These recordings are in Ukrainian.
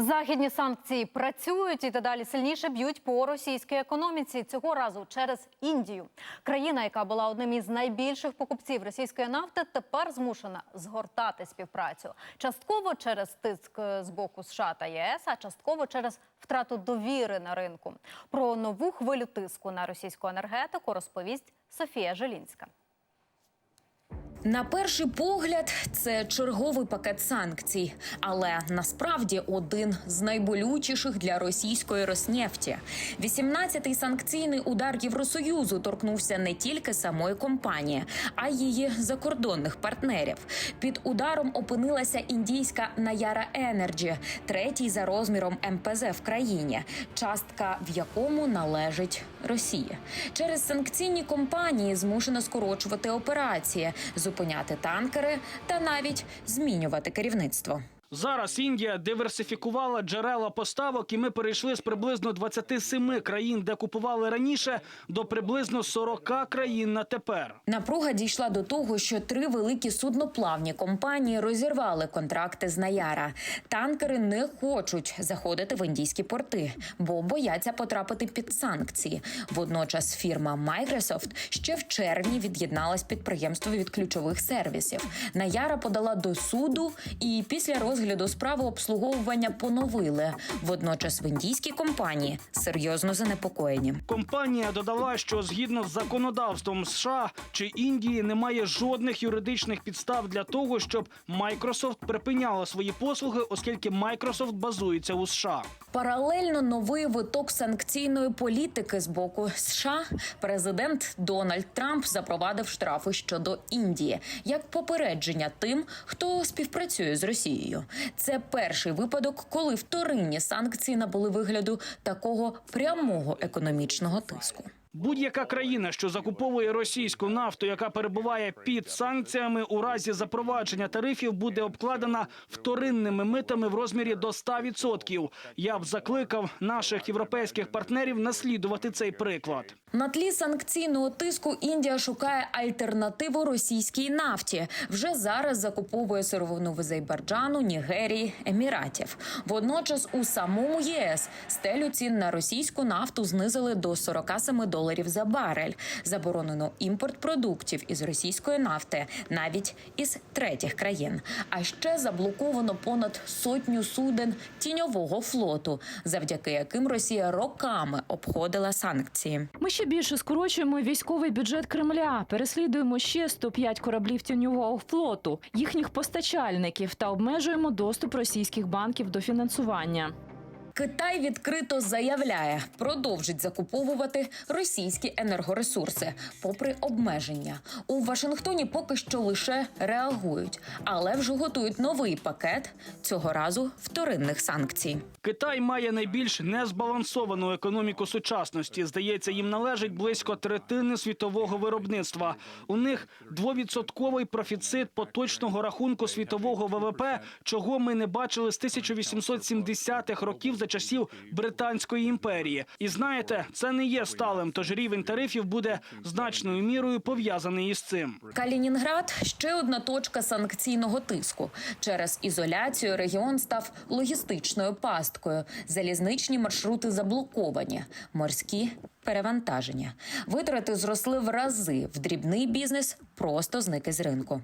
Західні санкції працюють і дедалі сильніше б'ють по російській економіці. Цього разу через Індію. Країна, яка була одним із найбільших покупців російської нафти, тепер змушена згортати співпрацю. Частково через тиск е, з боку США та ЄС, а частково через втрату довіри на ринку. Про нову хвилю тиску на російську енергетику розповість Софія Желінська. На перший погляд, це черговий пакет санкцій, але насправді один з найболючіших для російської Роснефті. 18-й санкційний удар Євросоюзу торкнувся не тільки самої компанії, а й її закордонних партнерів. Під ударом опинилася індійська Наяра Енерджі, третій за розміром МПЗ в країні, частка в якому належить Росії. Через санкційні компанії змушено скорочувати операції, зупиняти танкери та навіть змінювати керівництво. Зараз Індія диверсифікувала джерела поставок, і ми перейшли з приблизно 27 країн, де купували раніше, до приблизно 40 країн на тепер. Напруга дійшла до того, що три великі судноплавні компанії розірвали контракти з Наяра. Танкери не хочуть заходити в індійські порти, бо бояться потрапити під санкції. Водночас фірма Microsoft ще в червні від'єдналась підприємство від ключових сервісів. Наяра подала до суду, і після розгляду справи обслуговування поновили. Водночас в індійській компанії серйозно занепокоєні. Компанія додала, що згідно з законодавством США чи Індії немає жодних юридичних підстав для того, щоб Microsoft припиняла свої послуги, оскільки Microsoft базується у США. Паралельно новий виток санкційної політики з боку США президент Дональд Трамп запровадив штрафи щодо Індії як попередження тим, хто співпрацює з Росією. Це перший випадок, коли вторинні санкції набули вигляду такого прямого економічного тиску. Будь-яка країна, що закуповує російську нафту, яка перебуває під санкціями, у разі запровадження тарифів буде обкладена вторинними митами в розмірі до 100%. Я б закликав наших європейських партнерів наслідувати цей приклад. На тлі санкційного тиску Індія шукає альтернативу російській нафті. Вже зараз закуповує сировину в Азербайджану, Нігерії, Еміратів. Водночас у самому ЄС стелю цін на російську нафту знизили до 47 доларів за барель. Заборонено імпорт продуктів із російської нафти, навіть із третіх країн. А ще заблоковано понад сотню суден тіньового флоту, завдяки яким Росія роками обходила санкції. Ми ще більше скорочуємо військовий бюджет Кремля, переслідуємо ще 105 кораблів тіньового флоту, їхніх постачальників та обмежуємо доступ російських банків до фінансування. Китай відкрито заявляє, продовжить закуповувати російські енергоресурси, попри обмеження. У Вашингтоні поки що лише реагують, але вже готують новий пакет цього разу вторинних санкцій. Китай має найбільш незбалансовану економіку сучасності. Здається, їм належить близько третини світового виробництва. У них двовідсотковий профіцит поточного рахунку світового ВВП, чого ми не бачили з 1870-х років за часів Британської імперії. І знаєте, це не є сталим, тож рівень тарифів буде значною мірою пов'язаний із цим. Калінінград ще одна точка санкційного тиску. Через ізоляцію регіон став логістичною пасткою. Залізничні маршрути заблоковані, морські перевантаження. Витрати зросли в рази. В дрібний бізнес просто зник із ринку.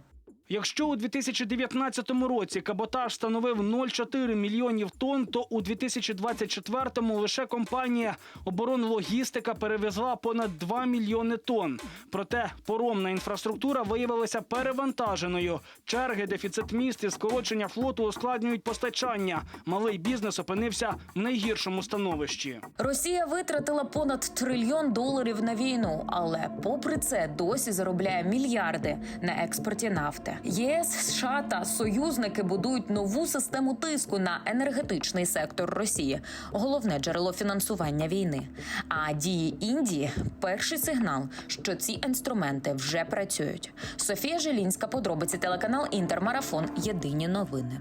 Якщо у 2019 році каботаж становив 0,4 мільйонів тонн, то у 2024-му лише компанія оборонлогістика перевезла понад 2 мільйони тонн. Проте поромна інфраструктура виявилася перевантаженою. Черги, дефіцит міст і скорочення флоту ускладнюють постачання. Малий бізнес опинився в найгіршому становищі. Росія витратила понад трильйон доларів на війну, але попри це досі заробляє мільярди на експорті нафти. ЄС, США та союзники будують нову систему тиску на енергетичний сектор Росії, головне джерело фінансування війни. А дії Індії перший сигнал, що ці інструменти вже працюють. Софія Желінська, подробиці телеканал Інтермарафон. Єдині новини.